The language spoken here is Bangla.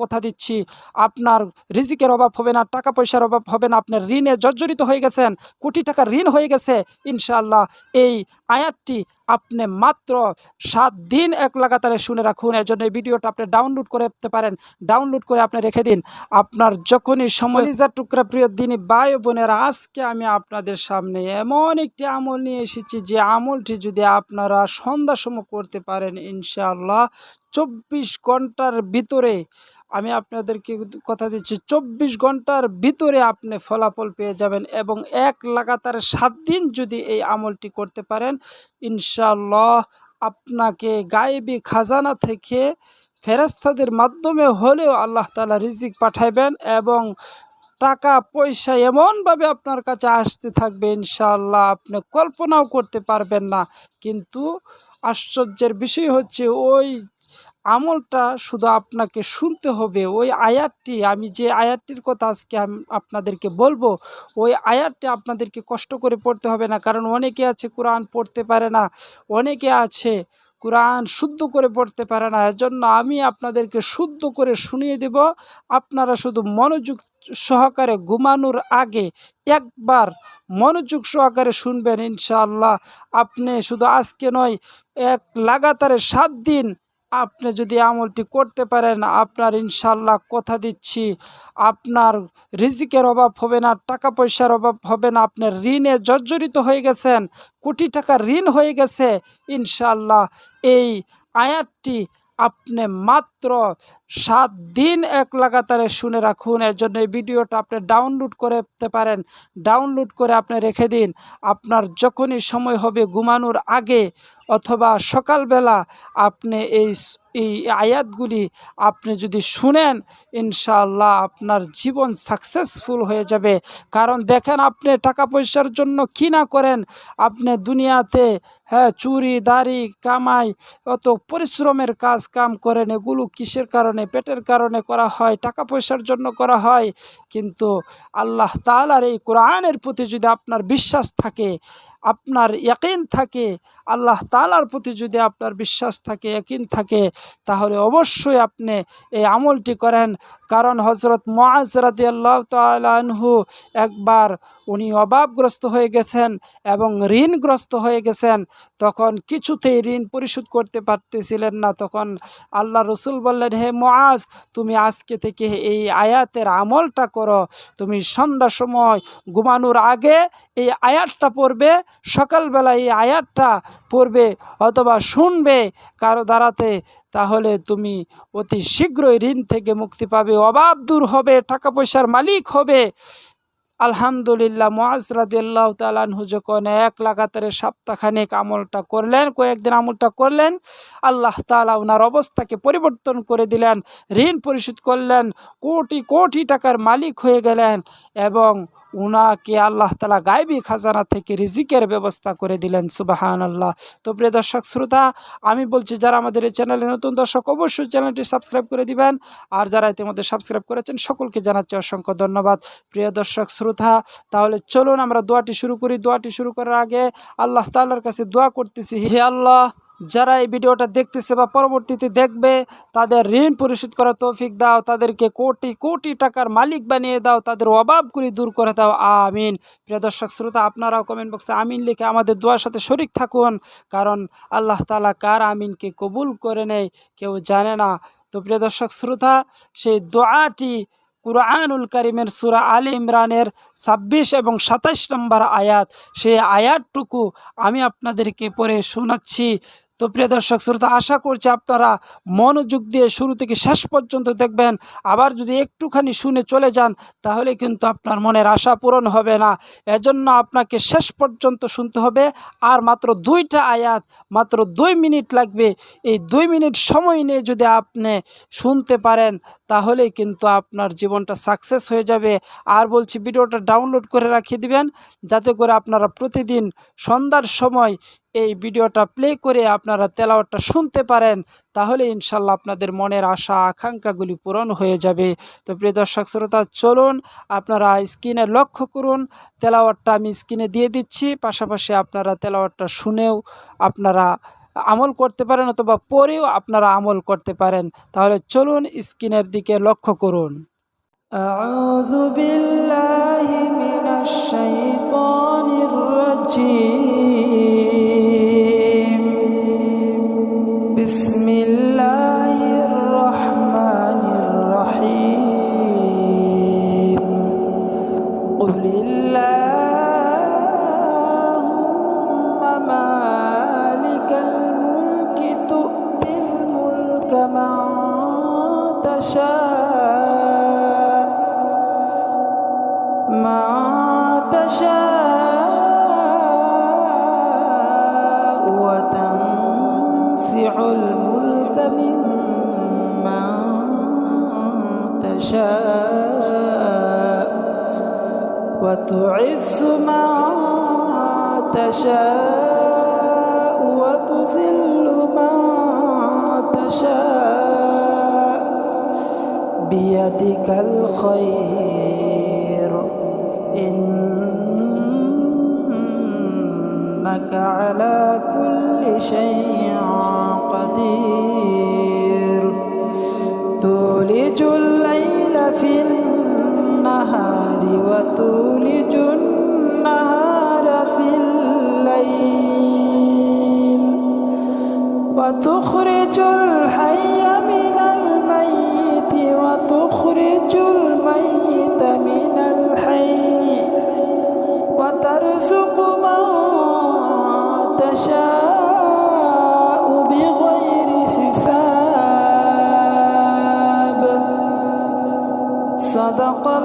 কথা দিচ্ছি। আপনার রিজিকের অভাব হবে না, টাকা পয়সার অভাব হবে না, আপনার ঋণে জর্জরিত হয়ে গেছেন, কোটি টাকা ঋণ হয়ে গেছে ইনশাল্লাহ এই আয়াতটি আপনি মাত্র সাত দিন এক লাগাতারে শুনে রাখুন। এর জন্য ভিডিওটা আপনি ডাউনলোড করতে পারেন। ডাউনলোড করে আপনি রেখে দিন। আপনার যখনই সময় লিজার টুকরা প্রিয় দিনই ভাই বোনেরা, আজকে আমি আপনাদের সামনে এমন একটি আমল নিয়ে এসেছি যে আমলটি যদি আপনারা সন্ধ্যা সময় করতে পারেন, ইনশাআল্লাহ চব্বিশ ঘণ্টার ভিতরে, আমি আপনাদেরকে কথা দিচ্ছি, চব্বিশ ঘণ্টার ভিতরে আপনি ফলাফল পেয়ে যাবেন এবং এক লাগাতার সাত দিন যদি এই আমলটি করতে পারেন ইনশাআল্লাহ আপনাকে গায়েবী খাজানা থেকে ফেরাস্তাদের মাধ্যমে হলেও আল্লাহ তালা রিজিক পাঠাইবেন এবং টাকা, পয়সা এমনভাবে আপনার কাছে আসতে থাকবে ইনশাল্লাহ আপনি কল্পনাও করতে পারবেন না। কিন্তু আশ্চর্যের বিষয় হচ্ছে ওই আমলটা শুধু আপনাকে শুনতে হবে। ওই আয়াতটি, আমি যে আয়াতটির কথা আজকে আমি, আপনাদেরকে বলব, ওই আয়াতটি আপনাদেরকে কষ্ট করে পড়তে হবে না। কারণ অনেকে আছে কোরআন পড়তে পারে না, অনেকে আছে কোরআন শুদ্ধ করে পড়তে পারে না। এজন্য আমি আপনাদেরকে শুদ্ধ করে শুনিয়ে দেব। আপনারা শুধু মনোযোগ সহকারে ঘুমানোর আগে একবার মনোযোগ সহকারে শুনবেন ইনশাআল্লাহ। আপনি শুধু আজকে নয়, এক লাগাতারে সাত দিন আপনি যদি আমলটি করতে পারেন, আপনার ইনশাল্লাহ কথা দিচ্ছি। আপনার রিজিকের অভাব হবে না, টাকা পয়সার অভাব হবে না আপনার ঋণে জর্জরিত হয়ে গেছেন, কোটি টাকা ঋণ হয়ে গেছে ইনশাল্লাহ এই আয়াতটি আপনি মাত্র সাত দিন এক লাগাতারে শুনে রাখুন। এর জন্য এই ভিডিওটা আপনি ডাউনলোড করতে পারেন। ডাউনলোড করে আপনি রেখে দিন। আপনার যখনই সময় হবে, ঘুমানোর আগে অথবা সকালবেলা আপনি এই এই আয়াতগুলি আপনি যদি শুনেন, ইনশাআল্লাহ আপনার জীবন সাকসেসফুল হয়ে যাবে। কারণ দেখেন আপনি টাকা পয়সার জন্য কী না করেন। আপনি দুনিয়াতে হ্যাঁ চুরি, দাড়ি, কামাই, অত পরিশ্রমের কাজ কাম করেন, এগুলো কিসের কারণে? পেটের কারণে করা হয়, টাকা পয়সার জন্য করা হয়। কিন্তু আল্লাহ তালার এই কোরআনের প্রতি যদি আপনার বিশ্বাস থাকে, আপনার ইয়াকিন থাকে আল্লাহ তালার প্রতি যদি আপনার বিশ্বাস থাকে একিন থাকে, তাহলে অবশ্যই আপনি এই আমলটি করেন। কারণ হজরত মোয়াজরাদি আল্লাহ তালহু একবার উনি অভাবগ্রস্ত হয়ে গেছেন এবং ঋণগ্রস্ত হয়ে গেছেন। তখন কিছুতেই ঋণ পরিশোধ করতে পারতেছিলেন না। তখন আল্লাহ রসুল বললেন, হে মোয়াজ তুমি আজকে থেকে এই আয়াতের আমলটা করো। তুমি সন্ধ্যার সময় ঘুমানোর আগে এই আয়াতটা পড়বে। সকালবেলা এই আয়াতটা পড়বে অথবা শুনবে কারও দ্বারাতে, তাহলে তুমি অতি শীঘ্রই ঋণ থেকে মুক্তি পাবে, অভাব দূর হবে টাকা পয়সার মালিক হবে। আলহামদুলিল্লাহ মোয়াজ রাদিল্লাহ তালানহু যখন এক লাগাতারে সপ্তাহখানেক আমলটা করলেন, কয়েকদিন আমলটা করলেন, আল্লাহ তালা ওনার অবস্থাকে পরিবর্তন করে দিলেন, ঋণ পরিশোধ করলেন, কোটি কোটি টাকার মালিক হয়ে গেলেন এবং উনাকে আল্লাহ তালা গাইবী খাজানা থেকে রিজিকের ব্যবস্থা করে দিলেন সুবাহান আল্লাহ তো প্রিয় দর্শক, শ্রোতা, আমি বলছি, যারা আমাদের এই চ্যানেলে নতুন দর্শক, অবশ্যই চ্যানেলটি সাবস্ক্রাইব করে দিবেন। আর যারা ইতিমধ্যে সাবস্ক্রাইব করেছেন, সকলকে জানাচ্ছি অসংখ্য ধন্যবাদ। প্রিয় দর্শক, শ্রোতা, তাহলে চলুন আমরা দোয়াটি শুরু করি। দোয়াটি শুরু করার আগে আল্লাহ তাল্লার কাছে দোয়া করতেছি, হে আল্লাহ যারা এই ভিডিওটা দেখতেছে বা পরবর্তীতে দেখবে, তাদের ঋণ পরিশোধ করার তৌফিক দাও, তাদেরকে কোটি কোটি টাকার মালিক বানিয়ে দাও, তাদের অভাবগুলি দূর করে দাও। আমিন। প্রিয় দর্শক, শ্রোতা, আপনারাও কমেন্ট বক্সে আমিন লিখে আমাদের দোয়ার সাথে শরিক থাকুন, কারণ আল্লাহ তালা কার আমিনকে কবুল করে নেয়, কেউ জানে না। তো প্রিয় দর্শক, শ্রোতা, সেই দোয়াটি কুরআনুল করিমের সুরা আলী ইমরানের ছাব্বিশ এবং সাতাইশ নম্বর আয়াত, সেই আয়াতটুকু আমি আপনাদেরকে পড়ে শোনাচ্ছি। তো প্রিয় দর্শক, শ্রোতা, আশা করছি আপনারা মনোযোগ দিয়ে শুরু থেকে শেষ পর্যন্ত দেখবেন। আবার যদি একটুখানি শুনে চলে যান, তাহলে কিন্তু আপনার মনের আশা পূরণ হবে না। এজন্য আপনাকে শেষ পর্যন্ত শুনতে হবে। আর মাত্র দুইটা আয়াত, মাত্র দুই মিনিট লাগবে। এই দুই মিনিট সময় নিয়ে যদি আপনি শুনতে পারেন তাহলেই কিন্তু আপনার জীবনটা সাকসেস হয়ে যাবে। আর বলছি, ভিডিওটা ডাউনলোড করে রাখিয়ে দিবেন, যাতে করে আপনারা প্রতিদিন সন্ধ্যার সময় এই ভিডিওটা প্লে করে আপনারা তেলাওয়াতটা শুনতে পারেন। তাহলে ইনশাল্লাহ আপনাদের মনের আশা, আকাঙ্ক্ষাগুলি পূরণ হয়ে যাবে। তো প্রিয় দর্শক শ্রোতা, চলুন আপনারা স্ক্রিনে লক্ষ্য করুন, তেলাওয়াতটা আমি স্ক্রিনে দিয়ে দিচ্ছি। পাশাপাশি আপনারা তেলাওয়াতটা শুনেও আপনারা আমল করতে পারেন অথবা পরেও আপনারা আমল করতে পারেন তাহলে চলুন স্ক্রিনের দিকে লক্ষ্য করুন أعوذ بالله من الشيطان الرجيم وتعز من تشاء وتذل من تشاء بيدك الخير. إنك على كل شيء قدير. تولج الليل في النهار وتولج النهار في الليل وتخرج الحي من الميت وتخرج الميت من الحي وترزق من تشاء صدق